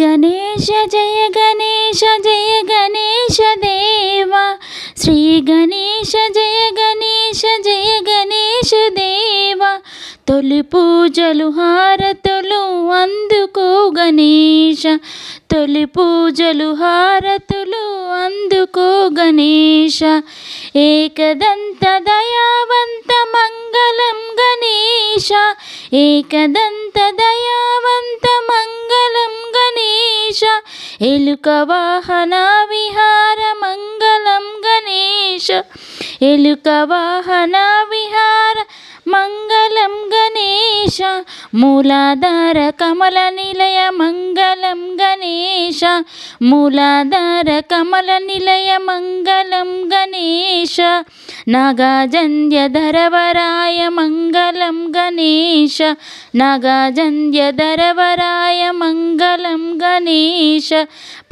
గణేశ జయ గణేశ జయ గణేశ దేవా. శ్రీ గణేశ జయ గణేశ జయ గణేశ దేవా. తొలి పూజలు హారతులు అందుకో గణేశ. తొలి పూజలు హారతులు అందుకో గణేశ. ఏకదంత దయావంత మంగళం గణేశ. ఏకదంత దయావంత మంగళం గణేశ ఎలుక వాహన విహార మంగళం గణేశ. ఎలుక వాహన విహార మంగళం గణేశ మూలాధార కమల నిలయ మంగళం గణేశ. మూలాధార కమల నిలయ మంగళం గణేశ. నాగాజంధ్యధరవరాయ మంగళం గణేశ. నాగాజంధ్యధరవరాయ మంగళం గణేశ.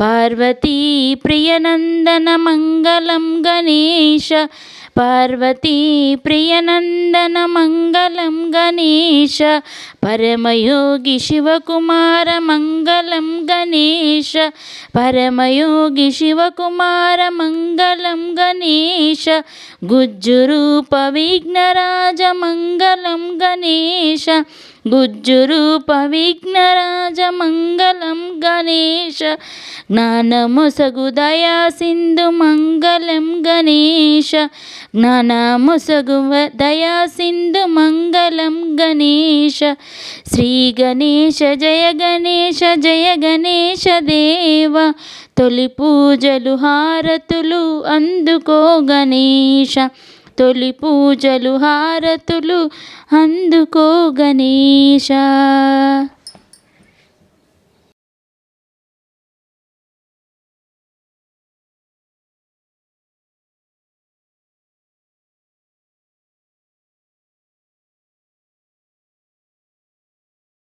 పార్వతీ ప్రియనందన మంగళం గణేశ. పార్వతీ ప్రియనందన మంగళం గణేశ పరమయోగి శివకుమార మంగళం గణేశ పరమయోగి శివకుమార మంగళం గణేశ గుజ్జురూప మంగళం గణేశ జ్ఞానముసగు దయా సింధు మంగళం గణేశ జ్ఞానముసగు దయా సింధు మంగళం గణేశ శ్రీ గణేశ జయ గణేశ జయ గణేశ దేవ. తొలి పూజలు హారతులు అందుకో గణేశ తొలి పూజలు హారతులు అందుకో గణేశ